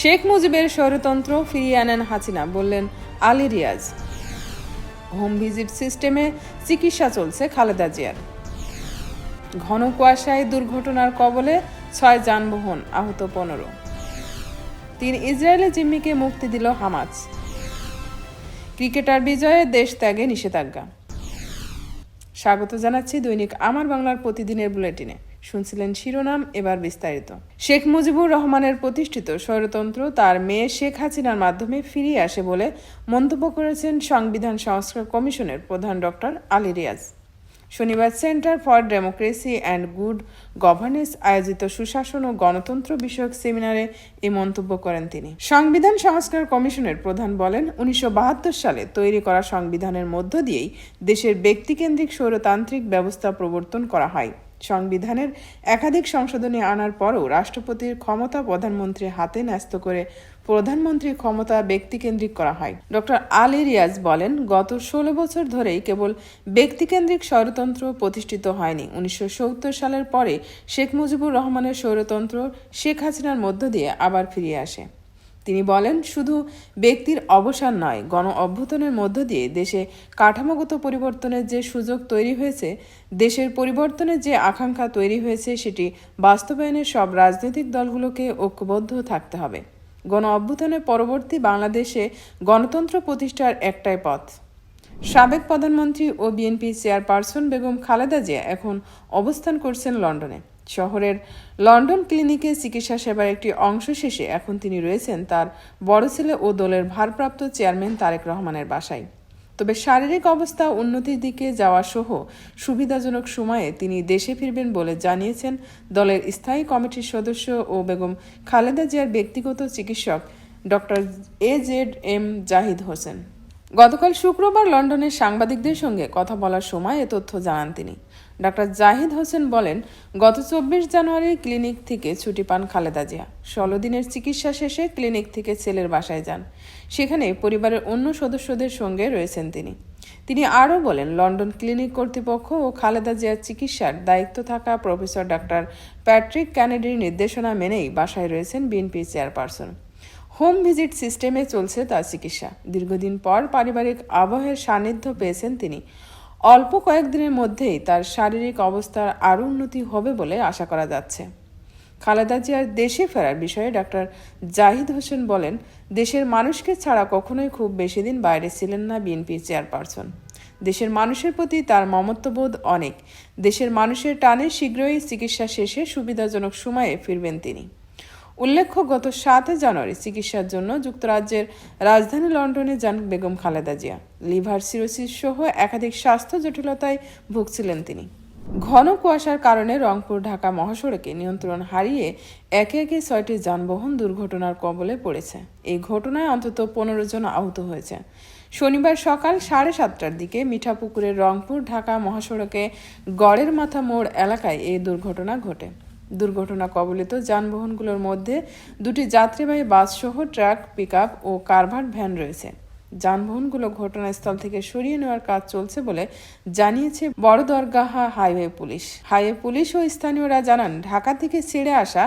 শেখ মুজিবের স্বৈরতন্ত্র ফিরিয়ে আনেন হাসিনা, বললেন আলী রিয়াজ। হোম ভিজিট সিস্টেমে চিকিৎসা চলছে খালেদা জিয়ার। ঘন কুয়াশায় দুর্ঘটনার কবলে ছয় যানবাহন আহত পনেরো। তিন ইসরায়েলি জিম্মিকে মুক্তি দিল হামাজ ক্রিকেটার বিজয়ে দেশ ত্যাগে নিষেধাজ্ঞা। স্বাগত জানাচ্ছি দৈনিক আমার বাংলার প্রতিদিনের বুলেটিনে। শুনছিলেন শিরোনাম, এবার বিস্তারিত। শেখ মুজিবুর রহমানের প্রতিষ্ঠিত স্বৈরতন্ত্র তার মেয়ে শেখ হাসিনার মাধ্যমে ফিরিয়ে আসে বলে মন্তব্য করেছেন সংবিধান সংস্কার কমিশনের প্রধান ডক্টর আলী রিয়াজ। শনিবার centre for democracy and good governance আয়োজিত সুশাসন ও গণতন্ত্র বিষয়ক সেমিনারে এই মন্তব্য করেন তিনি। সংবিধান সংস্কার কমিশনের প্রধান বলেন, উনিশশো বাহাত্তর সালে তৈরি করা সংবিধানের মধ্য দিয়েই দেশের ব্যক্তিকেন্দ্রিক স্বৈরতান্ত্রিক ব্যবস্থা প্রবর্তন করা হয়। সংবিধানের একাধিক সংশোধনী আনার পরও রাষ্ট্রপতির ক্ষমতা প্রধানমন্ত্রীর হাতে ন্যস্ত করে প্রধানমন্ত্রীর ক্ষমতা ব্যক্তিকেন্দ্রিক করা হয়। ডক্টর আলী রিয়াজ বলেন, গত ষোলো বছর ধরেই কেবল ব্যক্তিকেন্দ্রিক স্বরতন্ত্র প্রতিষ্ঠিত হয়নি। উনিশশো সত্তর সালের পরে শেখ মুজিবুর রহমানের স্বৈরতন্ত্র শেখ হাসিনার মধ্য দিয়ে আবার ফিরিয়ে আসে। তিনি বলেন, শুধু ব্যক্তির অবসান নয়, গণ অভ্যুত্থানের মধ্য দিয়ে দেশে কাঠামোগত পরিবর্তনের যে সুযোগ তৈরি হয়েছে, দেশের পরিবর্তনের যে আকাঙ্ক্ষা তৈরি হয়েছে, সেটি বাস্তবায়নের সব রাজনৈতিক দলগুলোকে ঐক্যবদ্ধ থাকতে হবে। গণ অভ্যুত্থানের পরবর্তী বাংলাদেশে গণতন্ত্র প্রতিষ্ঠার একটাই পথ। সাবেক প্রধানমন্ত্রী ও বিএনপি চেয়ারপারসন বেগম খালেদা জিয়া এখন অবস্থান করছেন লন্ডনে। শহরের লন্ডন ক্লিনিকে চিকিৎসা সেবার একটি অংশ শেষে এখন তিনি রয়েছেন তার বড় ছেলে ও দলের ভারপ্রাপ্ত চেয়ারম্যান তারেক রহমানের বাসায়। তবে শারীরিক অবস্থা উন্নতির দিকে যাওয়া সহ সুবিধাজনক সময়ে তিনি দেশে ফিরবেন বলে জানিয়েছেন দলের স্থায়ী কমিটির সদস্য ও বেগম খালেদা জিয়ার ব্যক্তিগত চিকিৎসক doctor A Z M Zahid Hossain. গতকাল শুক্রবার লন্ডনের সাংবাদিকদের সঙ্গে কথা বলার সময় এ তথ্য জানান তিনি। ডাক্তার জাহিদ হোসেন বলেন, গত চব্বিশ জানুয়ারি ক্লিনিক থেকে ছুটি পান খালেদা জিয়া। ষোলো দিনের চিকিৎসা শেষে ক্লিনিক থেকে ছেলের বাসায় যান। সেখানে পরিবারের অন্য সদস্যদের সঙ্গে রয়েছেন তিনি। তিনি আরও বলেন, লন্ডন ক্লিনিক কর্তৃপক্ষ ও খালেদা জিয়ার চিকিৎসার দায়িত্ব থাকা প্রফেসর ডাক্তার প্যাট্রিক ক্যানেডির নির্দেশনা মেনেই বাসায় রয়েছেন বিএনপি চেয়ারপারসন। হোম ভিজিট সিস্টেমে চলছে তার চিকিৎসা। দীর্ঘদিন পর পারিবারিক আবহের সান্নিধ্য পেয়েছেন তিনি। অল্প কয়েকদিনের মধ্যেই তার শারীরিক অবস্থার আরও উন্নতি হবে বলে আশা করা যাচ্ছে। খালেদা জিয়ার দেশে ফেরার বিষয়ে ডাক্তার জাহিদ হোসেন বলেন, দেশের মানুষকে ছাড়া কখনোই খুব বেশি দিন বাইরে ছিলেন না বিএনপি চেয়ারপারসন। দেশের মানুষের প্রতি তার মমত্ববোধ অনেক। দেশের মানুষের টানে শীঘ্রই চিকিৎসা শেষে সুবিধাজনক সময়ে ফিরবেন তিনি। উল্লেখ্য, গত সাতই জানুয়ারি চিকিৎসার জন্য যুক্তরাজ্যের রাজধানী লন্ডনে যান বেগম খালেদা জিয়া। লিভার সিরোসিস সহ একাধিক স্বাস্থ্য জটিলতায় ভুগছিলেন তিনি। ঘন কুয়াশার কারণে রংপুর, ঢাকা মহাসড়কে নিয়ন্ত্রণ হারিয়ে একে একে ছয়টি যানবাহন দুর্ঘটনার কবলে পড়েছে। এই ঘটনায় অন্তত পনেরো জন আহত হয়েছে। শনিবার সকাল সাড়ে সাতটার দিকে মিঠাপুকুরের রংপুর, ঢাকা মহাসড়কে গড়ের মাথা মোড় এলাকায় এই দুর্ঘটনা ঘটে। দুর্ঘটনা কবলিত যানবাহনগুলোর মধ্যে দুটি যাত্রীবাহী বাসসহ ট্রাক, পিকআপ ও কারভার্ট ভ্যান রয়েছে। যানবাহনগুলো ঘটনাস্থল থেকে সরিয়ে নেওয়ার কাজ চলছে বলে জানিয়েছে Borodargah highway police. Highway police ও স্থানীয়রা জানান, ঢাকা থেকে ছেড়ে আসা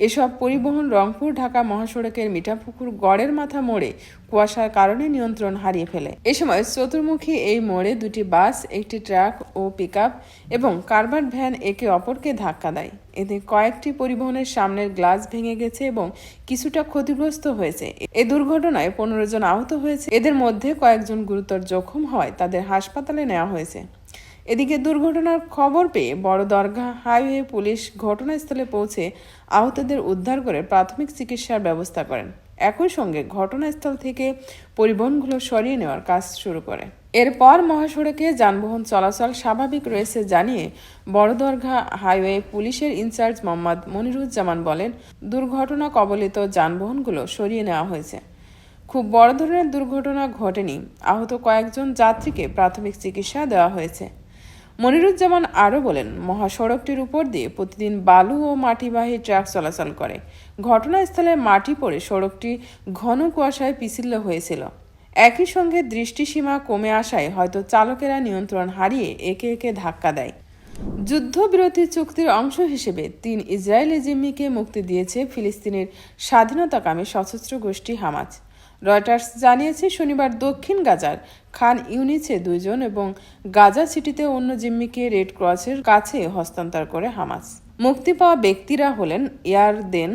এসব পরিবহন রংপুর, ঢাকা মহাসড়কের মিঠাপুকুর গড়ের মাথা মোড়ে কুয়াশার কারণে নিয়ন্ত্রণ হারিয়ে ফেলে। এ সময় চতুর্মুখী এই মোড়ে দুটি বাস, একটি ট্রাক ও পিকআপ এবং কারবার ভ্যান একে অপরকে ধাক্কা দেয়। এতে কয়েকটি পরিবহনের সামনের গ্লাস ভেঙে গেছে এবং কিছুটা ক্ষতিগ্রস্ত হয়েছে। এ দুর্ঘটনায় পনেরো জন আহত হয়েছে। এদের মধ্যে কয়েকজন গুরুতর জখম হয় তাদের হাসপাতালে নেওয়া হয়েছে। এদিকে দুর্ঘটনার খবর পেয়ে বড় দরগা হাইওয়ে পুলিশ ঘটনাস্থলে পৌঁছে আহতদের উদ্ধার করে প্রাথমিক চিকিৎসার ব্যবস্থা করেন। একই সঙ্গে ঘটনাস্থল থেকে পরিবহনগুলো সরিয়ে নেওয়ার কাজ শুরু করে। এরপর মহাসড়কে যানবাহন চলাচল স্বাভাবিক রয়েছে জানিয়ে বড়দরঘা হাইওয়ে পুলিশের ইনচার্জ মোহাম্মদ মনিরুজ্জামান বলেন, দুর্ঘটনা কবলিত যানবাহনগুলো সরিয়ে নেওয়া হয়েছে। খুব বড় ধরনের দুর্ঘটনা ঘটেনি। আহত কয়েকজন যাত্রীকে প্রাথমিক চিকিৎসা দেওয়া হয়েছে। মনিরুজ্জামান আরও বলেন, মহাসড়কটির উপর দিয়ে প্রতিদিন বালু ও মাটিবাহী ট্রাক চলাচল করে। ঘটনাস্থলে মাটি পড়ে সড়কটি ঘন কুয়াশায় পিছিল্য হয়েছিল। একই সঙ্গে দৃষ্টিসীমা কমে আসায় হয়তো চালকেরা নিয়ন্ত্রণ হারিয়ে একে একে ধাক্কা দেয়। যুদ্ধবিরতি চুক্তির অংশ হিসেবে তিন ইসরায়েলি জিম্মিকে মুক্তি দিয়েছে ফিলিস্তিনের স্বাধীনতাকামী সশস্ত্র গোষ্ঠী হামাজ রয়টার্স জানিয়েছে, শনিবার দক্ষিণ গাজার খান ইউনিসে দুইজন এবং গাজা সিটিতে অন্য জিম্মিকে রেড ক্রসের কাছে হস্তান্তর করে হামাস। মুক্তি পাওয়া ব্যক্তিরা হলেন ইয়ারদেন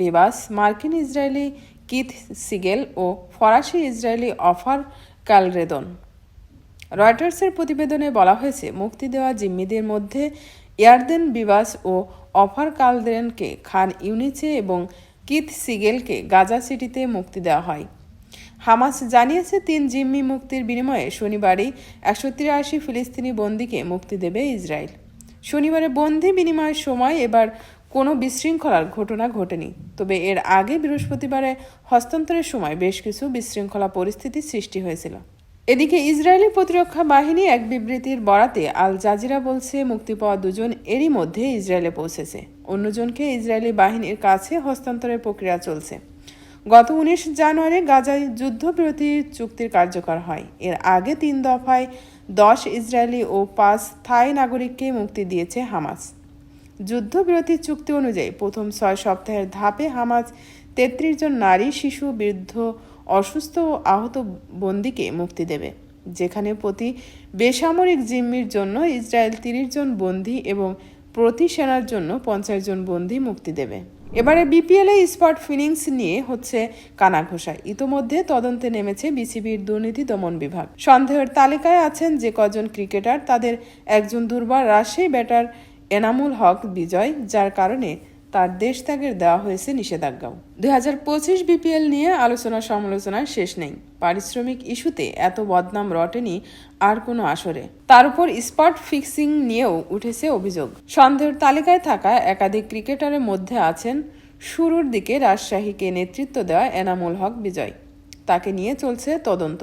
বেবাস, মার্কিন ইসরায়েলি কিথ সিগেল ও ফরাসি ইসরায়েলি অফার কালরেদন। রয়টার্সের প্রতিবেদনে বলা হয়েছে, মুক্তি দেওয়া জিম্মিদের মধ্যে ইয়ারদেন বিবাস ও অফার কালদেনকে খান ইউনিচে এবং কিথ সিগেলকে গাজা সিটিতে মুক্তি দেওয়া হয়। হামাস জানিয়েছে, তিন জিম্মি মুক্তির বিনিময়ে শনিবারই একশো তিরাশি ফিলিস্তিনি বন্দীকে মুক্তি দেবে ইসরায়েল। শনিবারে বন্দি বিনিময়ের সময় এবার কোনো বিশৃঙ্খলার ঘটনা ঘটেনি। তবে এর আগে বৃহস্পতিবারে হস্তান্তরের সময় বেশ কিছু বিশৃঙ্খলা পরিস্থিতির সৃষ্টি হয়েছিল। এদিকে ইসরায়েলি প্রতিরক্ষা বাহিনী এক বিবৃতির বরাতে আল জাজিরা বলছে, মুক্তি পাওয়া দুজন এরই মধ্যে ইসরায়েলে পৌঁছেছে। অন্যজনকে ইসরায়েলি বাহিনীর কাছে হস্তান্তরের প্রক্রিয়া চলছে। গত উনিশ জানুয়ারি গাজায় যুদ্ধবিরতি চুক্তির কার্যকর হয়। এর আগে তিন দফায় দশ ইসরায়েলি ও পাঁচ থাই নাগরিককে মুক্তি দিয়েছে হামাস। যুদ্ধবিরতি চুক্তি অনুযায়ী প্রথম ছয় সপ্তাহের ধাপে হামাজ তেত্রিশ জন নারী, শিশু, বৃদ্ধ, অসুস্থ ও আহত বন্দীকে মুক্তি দেবে, যেখানে প্রতি বেসামরিক জিম্মির জন্য ইসরায়েল তিরিশ জন বন্দী এবং প্রতি সেনার জন্য পঞ্চাশ জন বন্দী মুক্তি দেবে। এবারে বিপিএলে স্পট ফিনিংস নিয়ে হচ্ছে কানা কানাঘোষা। ইতোমধ্যে তদন্তে নেমেছে বিসিবির দুর্নীতি দমন বিভাগ। সন্দেহের তালিকায় আছেন যে কজন ক্রিকেটার, তাদের একজন দুর্বার রাশেই ব্যাটার এনামুল হক বিজয়, যার কারণে তার দেশ ত্যাগের দেওয়া হয়েছে নিষেধাজ্ঞাও। দুই হাজার পঁচিশ বিপিএল নিয়ে আলোচনা সমালোচনার শেষ নেই। পারিশ্রমিক ইস্যুতে এত বদনাম রটেনি আর কোনো আসরে। তার উপর স্পট ফিক্সিং নিয়েও উঠেছে অভিযোগ। সন্দেহের তালিকায় থাকা একাধিক ক্রিকেটারের মধ্যে আছেন শুরুর দিকে রাজশাহীকে নেতৃত্ব দেওয়া এনামুল হক বিজয়। তাকে নিয়ে চলছে তদন্ত।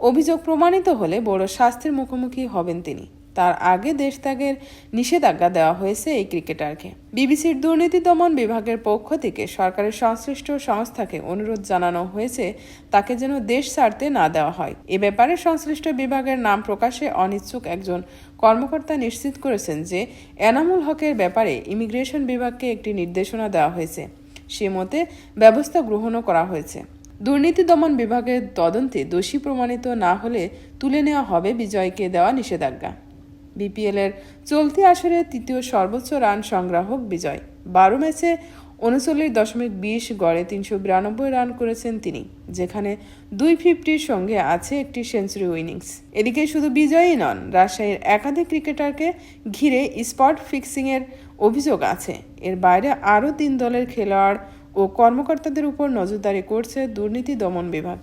অভিযোগ প্রমাণিত হলে বড় শাস্তির মুখোমুখি হবেন তিনি। তার আগে দেশ ত্যাগের নিষেধাজ্ঞা দেওয়া হয়েছে এই ক্রিকেটারকে। বিবিসির দুর্নীতি দমন বিভাগের পক্ষ থেকে সরকারের সংশ্লিষ্ট সংস্থাকে অনুরোধ জানানো হয়েছে, তাকে যেন দেশ ছাড়তে না দেওয়া হয়। এ ব্যাপারে সংশ্লিষ্ট বিভাগের নাম প্রকাশে অনিচ্ছুক একজন কর্মকর্তা নিশ্চিত করেছেন যে, এনামুল হকের ব্যাপারে ইমিগ্রেশন বিভাগকে একটি নির্দেশনা দেওয়া হয়েছে। সে মতে, ব্যবস্থা গ্রহণও করা হয়েছে। দুর্নীতি দমন বিভাগের তদন্তে দোষী প্রমাণিত না হলে তুলে নেওয়া হবে বিজয়কে দেওয়া নিষেধাজ্ঞা। বিপিএল এর চলতি আসরে তৃতীয় সর্বোচ্চ রান সংগ্রাহক বিজয়। বারো ম্যাচে উনচল্লিশ দশমিক বিশ গড়ে তিনশো বিরানব্বই রান করেছেন তিনি, যেখানে দুই ফিফটির সঙ্গে আছে একটি সেঞ্চুরি উইনিংস। এদিকে শুধু বিজয়ই নন, রাজশাহীর একাধিক ক্রিকেটারকে ঘিরে স্পট ফিক্সিংয়ের অভিযোগ আছে। এর বাইরে আরও তিন দলের খেলোয়াড় ও কর্মকর্তাদের উপর নজরদারি করছে দুর্নীতি দমন বিভাগ।